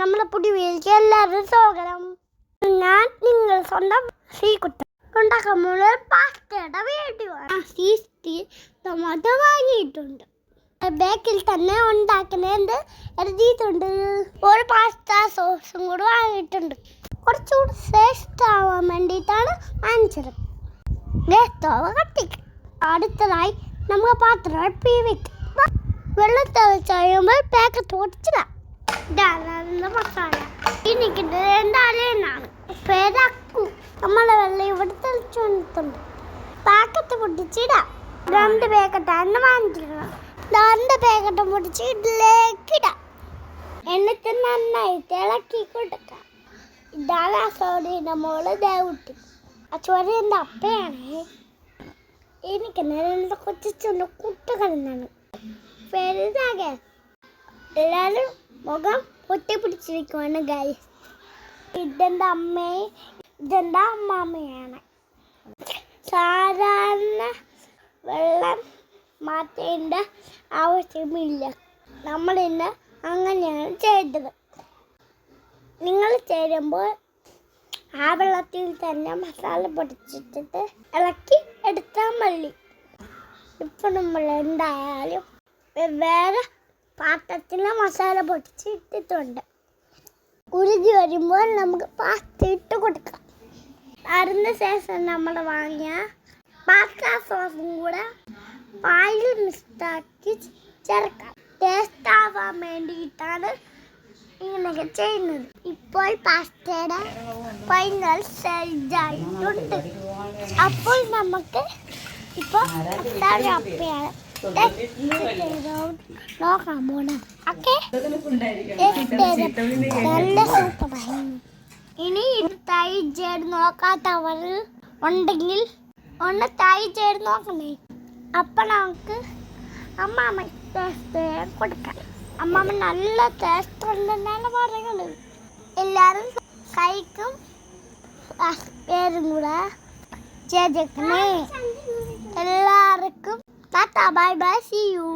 നമ്മളെ പുതിയ വീട്ടിലേക്ക് എല്ലാവരും സ്വാഗതം. ഞാൻ നിങ്ങൾ സ്വന്തം ശ്രീകുട്ടൻ. ഉണ്ടാക്കാൻ പോകുന്നത് പാസ്തയുടെ വീഡിയോ സീസ്റ്റി ടൊമാറ്റോ വാങ്ങിയിട്ടുണ്ട്. ബേക്കിൽ തന്നെ ഉണ്ടാക്കുന്നത് എഴുതിയിട്ടുണ്ട് ഒരു പാസ്ത സോസും കൂടി വാങ്ങിയിട്ടുണ്ട്. കുറച്ചുകൂടി ശ്രേഷ്ഠ ആവാൻ വേണ്ടിയിട്ടാണ് വാങ്ങിച്ചത്. ഗ്യാസ് കത്തിക്കും അടുത്തതായി നമുക്ക് പാത്രം അടുപ്പി വെള്ളം വെച്ച് കഴിയുമ്പോൾ പാക്കറ്റ് പൊടിച്ചിടാം ഇതാണ് മസാല ഈ നിൽക്കുന്നത് എന്താണെന്നാണ് പേരാക്കു നമ്മളെ വെള്ളം ഇവിടെ വന്നിട്ടുണ്ട് പാക്കറ്റ് പൊട്ടിച്ചിടാം. രണ്ട് പാക്കറ്റാണ് വാങ്ങിച്ചിരുന്നത് രണ്ട് പാക്കറ്റ് പൊട്ടിച്ച് ഇതിലേക്കിടാം എന്നിട്ട് നന്നായിട്ട് ഇളക്കി കൊടുക്കാം. ഇതാണ് ആ സോഡിയുടെ മോൾ ദേവുട്ടി ആ എന്റെ അപ്പയാണ്. എനിക്ക് നല്ല കൊച്ചു കുട്ടകളെന്നാണ് വലുതാകെ എല്ലാവരും മുഖം പൊട്ടി പിടിച്ചിരിക്കുവാണ് ഗൈസ് ഇതെന്റെ അമ്മയും ഇതെന്റെ അമ്മാമ്മയാണ്? സാധാരണ വെള്ളം മാറ്റേണ്ട ആവശ്യമില്ല. നമ്മൾ ഇന്ന് അങ്ങനെയാണ് ചെയ്തത്. നിങ്ങൾ ചേരുമ്പോൾ ആ വെള്ളത്തിൽ തന്നെ മസാല പൊടിച്ചിട്ടിട്ട് ഇളക്കി എടുത്താൽ മതി. ഇപ്പം നമ്മൾ എന്തായാലും വേറെ പാത്രത്തിൽ മസാല പൊടിച്ച് ഇട്ടിട്ടുണ്ട് കുരുതി വരുമ്പോൾ നമുക്ക് പാസ്ത ഇട്ട് കൊടുക്കാം. അതിന് ശേഷം നമ്മൾ വാങ്ങിയ പാസ്ത സോസും കൂടെ പാലിൽ മിക്സാക്കി ചേർക്കാം. ടേസ്റ്റ് ആവാൻ വേണ്ടിയിട്ടാണ് ഇങ്ങനെയൊക്കെ ചെയ്യുന്നത്. ഇപ്പോൾ പാസ്തയുടെ ഫൈനൽ സ്റ്റേജായിട്ടുണ്ട് അപ്പോൾ നമുക്ക് ഇപ്പോൾ അപ്പയാണ്. നോക്കാം പോണം ഓക്കെ നല്ല സൂപ്പറായി ഇനി ഇത് തൈ ചേർന്ന് നോക്കാത്തവർ ഉണ്ടെങ്കിൽ ഒന്ന് തൈ ചേർന്ന് നോക്കണേ. അപ്പം നമുക്ക് അമ്മാമ്മ ടേസ്റ്റ് കൊടുക്കാം. അമ്മാമ്മ നല്ല ടേസ്റ്റ് ഉണ്ടെന്നാണ് പറയുന്നത്. എല്ലാവരും കഴിക്കും. പേരും കൂടെ ചെയ്തേക്കണേ എല്ലാവർക്കും ta-ta bye bye see you